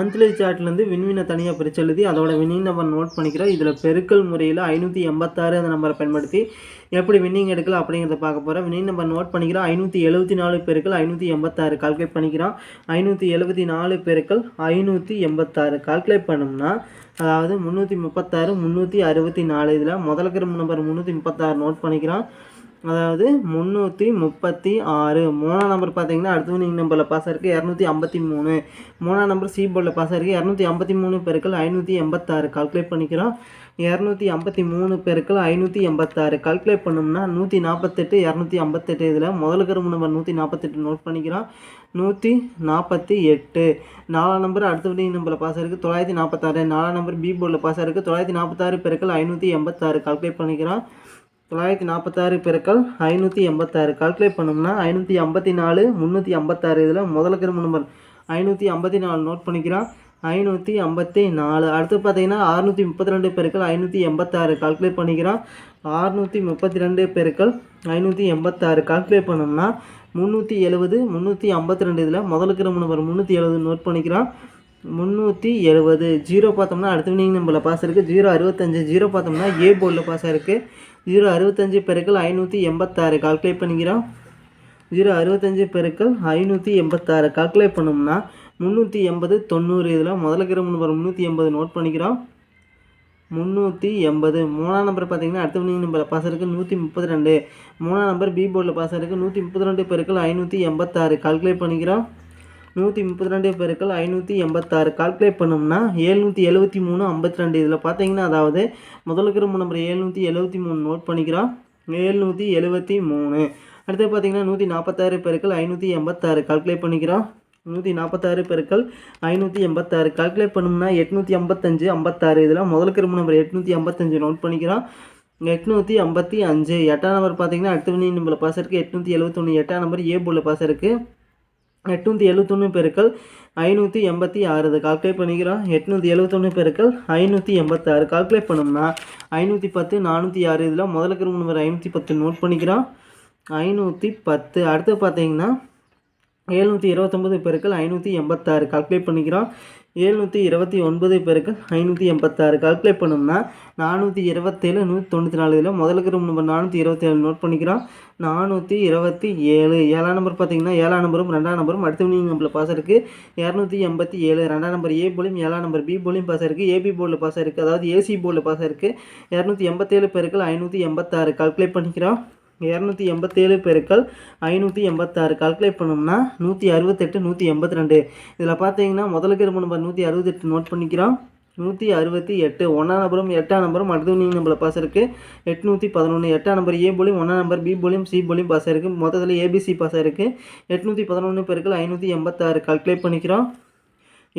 Monthly சார்ட்லேருந்து விண்வினை தனியாக பிரித்து எழுதி அதோட வின்னிங் நம்பர் நோட் பண்ணிக்கிறோம். இதில் பெருக்கல் முறையில் ஐநூற்றி எண்பத்தாறு அந்த நம்பரை பயன்படுத்தி எப்படி வின்னிங் எடுக்கலாம் அப்படிங்கிறத பார்க்க போகிறோம் வின்னிங் நம்பர் நோட் பண்ணிக்கிறோம். ஐநூற்றி எழுபத்தி நாலு பெருக்கள் ஐநூற்றி எண்பத்தாறு கால்குலேட் பண்ணிக்கிறோம். ஐநூற்றி எழுபத்தி நாலு பெருக்கள் ஐநூற்றி எண்பத்தாறு கால்குலேட் பண்ணோம்னா அதாவது முந்நூற்றி முப்பத்தாறு முந்நூற்றி அறுபத்தி நாலு இதில் முதல் கிரம் நம்பர் முந்நூற்றி முப்பத்தாறு நோட் பண்ணிக்கிறோம். அதாவது முந்நூற்றி முப்பத்தி ஆறு. மூணாம் நம்பர் பார்த்தீங்கன்னா அடுத்து வினிங் நம்பரில் பாஸ் இருக்குது இரநூத்தி ஐம்பத்தி மூணு. மூணாம் நம்பர் சி போர்டில் பாஸ் இருக்குது இரநூத்தி ஐம்பத்தி மூணு பெருக்கள் ஐநூற்றி எண்பத்தாறு. கால்குலேட் பண்ணிக்கிறோம். இரநூத்தி ஐம்பத்தி மூணு பெருக்கள் ஐநூற்றி எண்பத்தாறு. கால்குலேட் பண்ணோம்னா நூற்றி நாற்பத்தெட்டு இரநூத்தி ஐம்பத்தெட்டு. இதில் முதல் கரும்பு நம்பர் நூற்றி நாற்பத்தெட்டு நோட் பண்ணிக்கிறோம். நூற்றி நாற்பத்தி எட்டு. நாலாம் நம்பர் அடுத்த வினிங் நம்பரில் பாஸ் இருக்குது தொள்ளாயிரத்தி நாற்பத்தாறு நாலாம் நம்பர் பி போர்டில் பாஸ் இருக்குது தொள்ளாயிரத்தி நாற்பத்தாறு பெருக்கள் ஐநூற்றி எண்பத்தாறு. கால்குலேட் பண்ணிக்கிறோம். தொள்ளாயிரத்தி நாற்பத்தாறு பெருக்கள் ஐநூற்றி எண்பத்தாறு. கால்குலேட் பண்ணோம்னா ஐநூற்றி ஐம்பத்தி நாலு முந்நூற்றி ஐம்பத்தாறு. இதில் முதல்ல கிரும நம்பர் ஐநூற்றி ஐம்பத்தி நாலு நோட் பண்ணிக்கிறோம். ஐநூற்றி ஐம்பத்தி நாலு. அடுத்து பார்த்தீங்கன்னா அறுநூற்றி முப்பத்தி ரெண்டு பெருக்கள் ஐநூற்றி எண்பத்தாறு. கால்குலேட் பண்ணிக்கிறோம். அறுநூற்றி முப்பத்தி ரெண்டு பெருக்கள் ஐநூற்றி எண்பத்தாறு. கால்குலேட் பண்ணோம்னா முந்நூற்றி எழுபது முந்நூற்றி ஐம்பத்தி ரெண்டு. இதில் முதல்ல கிரும நம்பர் முந்நூற்றி எழுபது நோட் பண்ணிக்கிறோம். முந்நூற்றி எழுபது ஜீரோ பார்த்தோம்னா அடுத்த வினிங் நம்பரில் பாஸ் இருக்குது ஜீரோ அறுபத்தஞ்சு. ஜீரோ பார்த்தோம்னா ஏ போர்டில் பாஸ் இருக்குது ஜீரோ அறுபத்தஞ்சு பெருக்கள் ஐநூற்றி எண்பத்தாறு. கால்குலேட் பண்ணிக்கிறோம். ஜீரோ அறுபத்தஞ்சு பெருக்கள் ஐநூற்றி எண்பத்தாறு. கால்குலேட் பண்ணோம்னா முந்நூற்றி எண்பது தொண்ணூறு. இதில் முதல்ல கிராம் நம்பர் முந்நூற்றி எண்பது நோட் பண்ணிக்கிறோம். முந்நூற்றி எண்பது. மூணாம் நம்பர் பார்த்தீங்கன்னா அடுத்த வினிங் நம்பரில் பாஸ் இருக்குது நூற்றி முப்பத்தி ரெண்டு. மூணாம் நம்பர் பி போர்டில் பாஸ் இருக்குது நூற்றி முப்பத்தி ரெண்டு பெருக்கள் ஐநூற்றி எண்பத்தாறு. கால்குலேட் பண்ணிக்கிறோம். நூற்றி முப்பத்தி ரெண்டு பெருக்கள் ஐநூற்றி எண்பத்தாறு கால்குலேட் பண்ணோம்னா ஏழ்நூற்றி எழுபத்தி மூணு ஐம்பத்தி ரெண்டு. இதில் பார்த்தீங்கன்னா அதாவது முதல் கிரம நம்பர் ஏழ்நூற்றி எழுபத்தி மூணு நோட் பண்ணிக்கிறோம். ஏழ்நூற்றி எழுபத்தி மூணு. அடுத்து பார்த்தீங்கன்னா நூற்றி நாற்பத்தாறு பெருக்கள் ஐநூற்றி எண்பத்தாறு கால்குலேட் பண்ணிக்கிறோம். நூற்றி நாற்பத்தாறு பெருக்கள் ஐநூற்றி எண்பத்தாறு கால்குலேட் பண்ணோம்னா எட்நூற்றி ஐம்பத்தஞ்சு ஐம்பத்தாறு இதில் முதல் கிரும்பு நம்பர் எட்நூற்றி ஐம்பத்தஞ்சு நோட் பண்ணிக்கிறோம். எட்நூற்றி ஐம்பத்தி அஞ்சு. எட்டாம் நம்பர் பார்த்தீங்கன்னா அடுத்த வினி நம்பரில் பாஸ் இருக்குது எட்நூற்றி எழுபத்தொன்று எட்டாம் நம்பர் ஏ போர்டில் பாஸ் இருக்குது எட்நூற்றி எழுபத்தொன்று பெருக்கள் ஐநூற்றி எண்பத்தி ஆறு இதை கால்குலேட் பண்ணிக்கிறோம். எட்நூற்றி எழுபத்தொன்று பெருக்கள் ஐநூற்றி எண்பத்தாறு. கால்குலேட் பண்ணோம்னா ஐநூற்றி பத்து நானூற்றி ஆறு. இதில் முதல்ல இருக்கிற நம்பர் ஐநூற்றி பத்து நோட் பண்ணிக்கிறோம். ஐநூற்றி பத்து. அடுத்து பார்த்தீங்கன்னா எழுநூற்றி இருபத்தொம்பது பெருக்கள் ஐநூற்றி எண்பத்தாறு. கால்குலேட் பண்ணிக்கிறோம். ஏழ்நூற்றி இருபத்தி ஒன்பது பேருக்கு ஐநூற்றி எண்பத்தாறு கால்குலேட் பண்ணோம்னா நானூற்றி இருபத்தேழு நூற்றி தொண்ணூற்றி நாலு இதில் முதல்ல கிரும நம்பர் நானூற்றி இருபத்தேழு நோட் பண்ணிக்கிறோம். நானூற்றி இருபத்தி ஏழு ஏழாம் நம்பர் பார்த்தீங்கன்னா ஏழாம் நம்பரும் ரெண்டாம் நம்பரும் அடுத்த நீங்கள் நம்பரில் பாஸ் இருக்குது இரநூத்தி எண்பத்தி ஏழு ரெண்டாம் நம்பர் ஏ போலியும் ஏழாம் நம்பர் பி போலியும் பாஸ் இருக்குது ஏபி போர்டில் பாஸ் இருக்குது அதாவது ஏசி போர்டில் பாஸ் இருக்குது இரநூத்தி எண்பத்தேழு பேருக்கு ஐநூற்றி எண்பத்தாறு கால்குலேட் பண்ணிக்கிறோம். இரநூத்தி எண்பத்தேழு பெருக்கள் ஐநூற்றி எண்பத்தாறு. கால்குலேட் பண்ணோம்னா நூற்றி அறுபத்தெட்டு நூற்றி எண்பத்தி ரெண்டு. இதில் பார்த்தீங்கன்னா முதலுக்கு கிரும நம்பர் நூற்றி அறுபத்தெட்டு நோட் பண்ணிக்கிறோம். நூற்றி அறுபத்தி எட்டு. ஒன்றாம் நம்பரும் எட்டாம் நம்பரும் அடுத்து நீங்கள் நம்பரில் பாஸ் இருக்குது எட்நூற்றி பதினொன்று எட்டாம் நம்பர் ஏ போலியும் ஒன்றாம் நம்பர் பி போலியும் சி போலியும் பாஸ் இருக்குது மொத்தத்தில் ஏபிசி பாஸ் இருக்குது எட்நூற்றி பதினொன்று பெருக்கள் ஐநூற்றி எண்பத்தாறு. கால்குலேட் பண்ணிக்கிறோம்.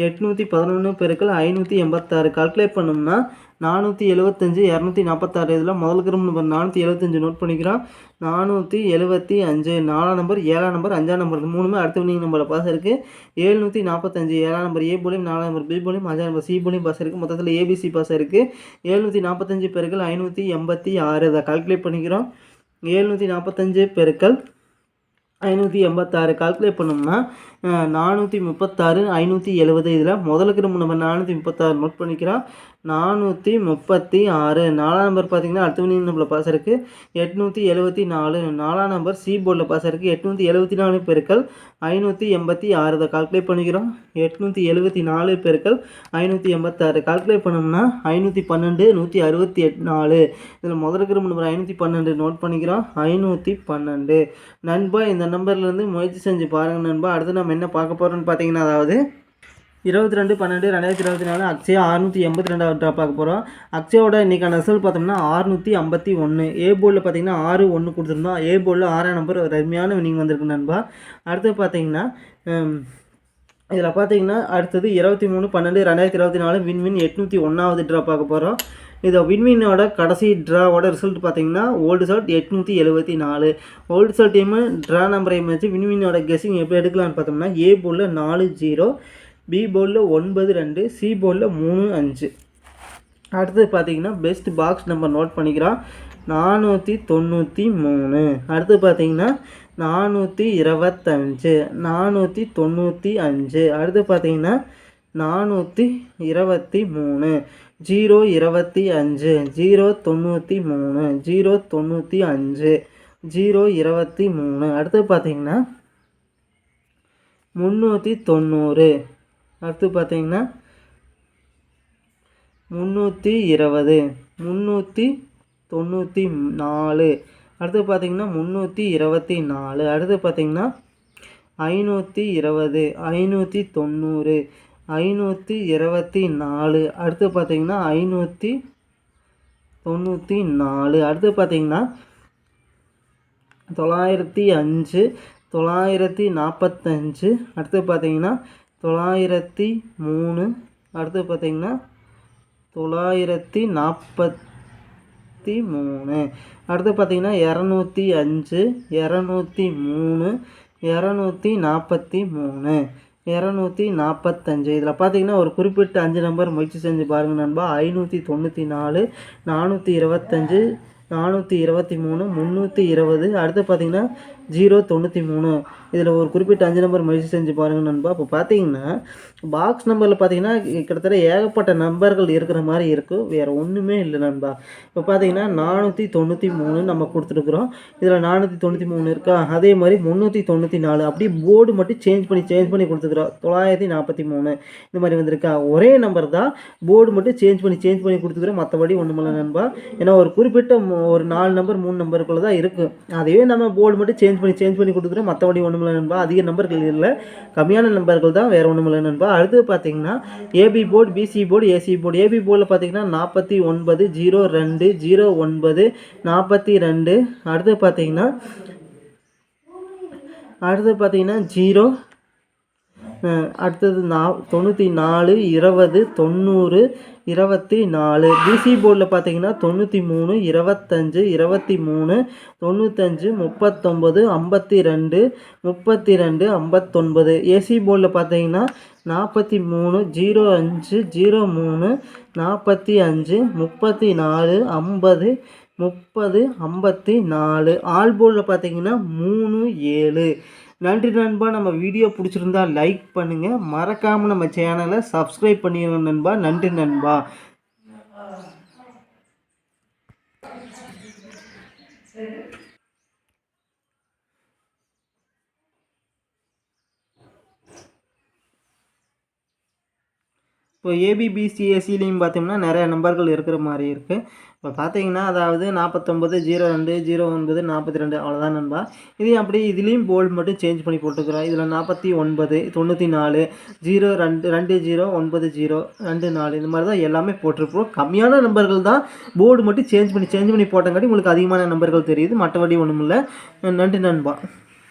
எட்நூற்றி பதினொன்று பெருக்கள் ஐநூற்றி எண்பத்தாறு. கால்குலேட் பண்ணோம்னா நானூற்றி எழுபத்தஞ்சு இரநூத்தி நாற்பத்தாறு இதில் முதல் கிரம் நம்பர் நானூற்றி எழுபத்தஞ்சு நோட் பண்ணிக்கிறோம். நானூற்றி எழுபத்தி அஞ்சு நாலாம் நம்பர் ஏழாம் நம்பர் அஞ்சாம் நம்பர் மூணுமே அடுத்த வினிங் நம்பரில் பாஸ் இருக்குது ஏழ்நூற்றி நாற்பத்தஞ்சு ஏழாம் நம்பர் ஏ போலியும் நாலாம் நம்பர் பி போலியும் அஞ்சாம் நம்பர் சி போலியும் பாஸ் இருக்குது மொத்தத்தில் ஏபிசி பாஸ் இருக்குது ஏழ்நூற்றி நாற்பத்தஞ்சு பெருக்கள் ஐநூற்றி எண்பத்தி ஆறு. இதை கால்குலேட் பண்ணிக்கிறோம். ஏழ்நூற்றி நாற்பத்தஞ்சு பெருக்கள் ஐநூற்றி எண்பத்தாறு. கால்குலேட் பண்ணோம்னா நானூற்றி முப்பத்தாறு ஐநூற்றி எழுபது இதில் முதலுக்கு நம்ம நானூற்றி முப்பத்தாறு நோட் பண்ணிக்கிறோம். நானூற்றி முப்பத்தி ஆறு. நாலாம் நம்பர் பார்த்தீங்கன்னா அடுத்த வினிங் நம்பரில் பாஸ் இருக்குது எட்நூற்றி எழுபத்தி நாலு. நாலாம் நம்பர் சி போர்டில் பாஸ் இருக்குது எட்நூற்றி எழுபத்தி நாலு பெருக்கள் ஐநூற்றி எண்பத்தி ஆறு இதை கால்குலேட் பண்ணிக்கிறோம். எட்நூற்றி எழுபத்தி நாலு பெருக்கள் ஐநூற்றி எண்பத்தாறு கால்குலேட் பண்ணோம்னா ஐநூற்றி பன்னெண்டு நூற்றி அறுபத்தி எட் நாலு. இதில் முதல் இருக்கிற நம்பர் ஐநூற்றி பன்னெண்டு நோட் பண்ணிக்கிறோம். ஐநூற்றி பன்னெண்டு. நண்பா இந்த நம்பர்லேருந்து முயற்சி செஞ்சு பாருங்கள் நண்பா. அடுத்து நம்ம என்ன பார்க்க போகிறோம்னு பார்த்தீங்கன்னா அதாவது இருபத்தி ரெண்டு பன்னெண்டு ரெண்டாயிரத்தி இருபத்தி நாலு அக்ஷயா அறுநூற்றி எண்பத்தி ரெண்டாவது ட்ராப் பார்க்க போகிறோம் அக்ஷயோட இன்றைக்கான ரிசல்ட் பார்த்தோம்னா அறுநூற்றி ஐம்பத்தி ஒன்று ஏ போர்டில் பார்த்தீங்கன்னா ஆறு ஒன்று கொடுத்துருந்தோம். ஏ போர்டில் ஆறாம் நம்பர் ஒரு அருமையான வினிங் வந்திருக்கு நண்பா. அடுத்து பார்த்தீங்கன்னா இதில் பார்த்தீங்கன்னா அடுத்தது இருபத்தி மூணு பன்னெண்டு ரெண்டாயிரத்தி இருபத்தி நாலு வின்வின் எட்நூற்றி ஒன்றாவது ட்ரா பார்க்க போகிறோம் இதை வின்வினோட கடைசி ட்ராவோட ரிசல்ட் பார்த்தீங்கன்னா ஓல்டு சால்ட் எட்நூற்றி எழுபத்தி நாலு. ஓல்டு ரிசல்ட்டையுமே ட்ரா நம்பரையும் வச்சு வின்வினோட கெஸிங் எப்படி எடுக்கலான்னு பார்த்தோம்னா ஏ போர்டில் நாலு ஜீரோ பி போர்டில் ஒன்பது ரெண்டு சி போலில் மூணு அஞ்சு. அடுத்தது பார்த்தீங்கன்னா பெஸ்ட் பாக்ஸ் நம்பர் நோட் பண்ணிக்கிறோம் நானூற்றி தொண்ணூற்றி மூணு. அடுத்து பார்த்தீங்கன்னா நானூற்றி இருபத்தஞ்சு. நானூற்றி தொண்ணூற்றி அஞ்சு. அடுத்து பார்த்தீங்கன்னா நானூற்றி இருபத்தி மூணு. ஜீரோ இருபத்தி அஞ்சு. ஜீரோ தொண்ணூற்றி மூணு. ஜீரோ தொண்ணூற்றி அஞ்சு. ஜீரோ இருபத்தி மூணு. அடுத்து பார்த்தீங்கன்னா முந்நூற்றி தொண்ணூறு. அடுத்து பார்த்தீங்கன்னா முந்நூற்றி இருபது முந்நூற்றி தொண்ணூற்றி நாலு. அடுத்து பார்த்தீங்கன்னா முந்நூற்றி இருபத்தி நாலு. அடுத்து பார்த்திங்கன்னா ஐநூற்றி இருபது ஐநூற்றி தொண்ணூறு ஐநூற்றி இருபத்தி நாலு. அடுத்து பார்த்தீங்கன்னா ஐநூற்றி தொண்ணூற்றி நாலு. அடுத்து பார்த்தீங்கன்னா தொள்ளாயிரத்தி அஞ்சு தொள்ளாயிரத்தி நாற்பத்தஞ்சு. அடுத்து பார்த்திங்கன்னா தொள்ளாயிரத்தி மூணு. அடுத்து பார்த்தீங்கன்னா தொள்ளாயிரத்தி நாற்பத்தி மூணு. அடுத்து பார்த்தீங்கன்னா இரநூத்தி அஞ்சு இரநூத்தி மூணு இரநூத்தி நாற்பத்தி மூணு இரநூத்தி நாற்பத்தஞ்சு. இதில் பார்த்தீங்கன்னா ஒரு குறிப்பிட்ட அஞ்சு நம்பர் முயற்சி செஞ்சு பாருங்கள் நண்பா. ஐநூற்றி தொண்ணூற்றி நாலு நானூற்றி இருபத்தஞ்சு நானூற்றி இருபத்தி மூணு முந்நூற்றி இருபது அடுத்து பார்த்தீங்கன்னா ஜீரோ தொண்ணூற்றி மூணு. இதில் ஒரு குறிப்பிட்ட அஞ்சு நம்பர் முயற்சி செஞ்சு பாருங்கள் நண்பா. இப்போ பார்த்தீங்கன்னா பாக்ஸ் நம்பரில் பார்த்தீங்கன்னா கிட்டத்தட்ட ஏகப்பட்ட நம்பர்கள் இருக்கிற மாதிரி இருக்குது வேறு ஒன்றுமே இல்லை நண்பா. இப்போ பார்த்தீங்கன்னா நானூற்றி தொண்ணூற்றி மூணு நம்ம கொடுத்துருக்குறோம். இதில் நானூற்றி தொண்ணூற்றி மூணு இருக்கா? அதே மாதிரி முந்நூற்றி தொண்ணூற்றி நாலு. அப்படியே போர்டு மட்டும் சேஞ்ச் பண்ணி சேஞ்ச் பண்ணி கொடுத்துருக்குறோம். தொள்ளாயிரத்தி நாற்பத்தி மூணு. இந்த மாதிரி வந்திருக்கா? ஒரே நம்பர் தான். போர்டு மட்டும் சேஞ்ச் பண்ணி சேஞ்ச் பண்ணி கொடுத்துக்கிறோம் மற்றபடி ஒன்றுமில்ல நண்பா. ஏன்னா ஒரு குறிப்பிட்ட ஒரு நாலு நம்பர் மூணு நம்பருக்குள்ள தான் இருக்குது அதையே நம்ம போர்டு மட்டும் சேஞ்ச் பண்ணி சேஞ்ச் பண்ணி கொடுத்துக்கிறோம் மற்றபடி ஒன்றுமில்ல நண்பா. அதிக நம்பர்கள் இல்லை. கம்மியான நம்பர்கள் தான் வேறு ஒன்றுமில்ல நண்பா. அடுத்து பார்த்தீங்கன்னா AB board BC board AC board AB போர்டில் பார்த்தீங்கன்னா நாற்பத்தி ஒன்பது ஜீரோ ரெண்டு ஜீரோ ஒன்பது நாற்பத்தி ரெண்டு. அடுத்து பார்த்தீங்கன்னா அடுத்து பார்த்தீங்கன்னா ஜீரோ அடுத்தது நா தொண்ணூற்றி நாலு இருபது தொண்ணூறு இருபத்தி நாலு. பிசி போர்டில் பார்த்தீங்கன்னா தொண்ணூற்றி மூணு இருபத்தஞ்சு இருபத்தி மூணு தொண்ணூத்தஞ்சு முப்பத்தொம்பது ஐம்பத்தி ரெண்டு முப்பத்தி ரெண்டு ஐம்பத்தொன்பது ஏசி போர்டில் பார்த்தீங்கன்னா நாற்பத்தி மூணு ஜீரோ அஞ்சு ஜீரோ மூணு நாற்பத்தி அஞ்சு முப்பத்தி நாலு ஐம்பது முப்பது ஐம்பத்தி நாலு. ஆல் போர்டில் பார்த்தீங்கன்னா மூணு ஏழு. நன்றி நண்பா. நம்ம வீடியோ பிடிச்சிருந்தா லைக் பண்ணுங்கள் மறக்காமல் நம்ம சேனலை சப்ஸ்கிரைப் பண்ணிடுங்க நண்பா. நன்றி நண்பா. இப்போ ஏபிபிசிஎஸ்சிலையும் பார்த்தோம்னா நிறைய நம்பர்கள் இருக்கிற மாதிரி இருக்குது இப்போ பார்த்தீங்கன்னா அதாவது நாற்பத்தொம்பது ஜீரோ ரெண்டு ஜீரோ ஒன்பது நாற்பத்தி ரெண்டு அவ்வளோதான் நண்பா. இதையும் அப்படி இதுலேயும் போல்டு மட்டும் சேஞ்ச் பண்ணி போட்டுக்கிறோம். இதில் நாற்பத்தி ஒன்பது தொண்ணூற்றி நாலு ஜீரோ ரெண்டு ரெண்டு ஜீரோ ஒன்பது ஜீரோ ரெண்டு நாலு இந்த மாதிரி தான் எல்லாமே போட்டிருப்போம். கம்மியான நம்பர்கள் தான் போர்டு மட்டும் சேஞ்ச் பண்ணி சேஞ்ச் பண்ணி போட்டங்காட்டி உங்களுக்கு அதிகமான நம்பர்கள் தெரியுது. மற்றபடி ஒன்றும் இல்லை நன்றி நண்பா.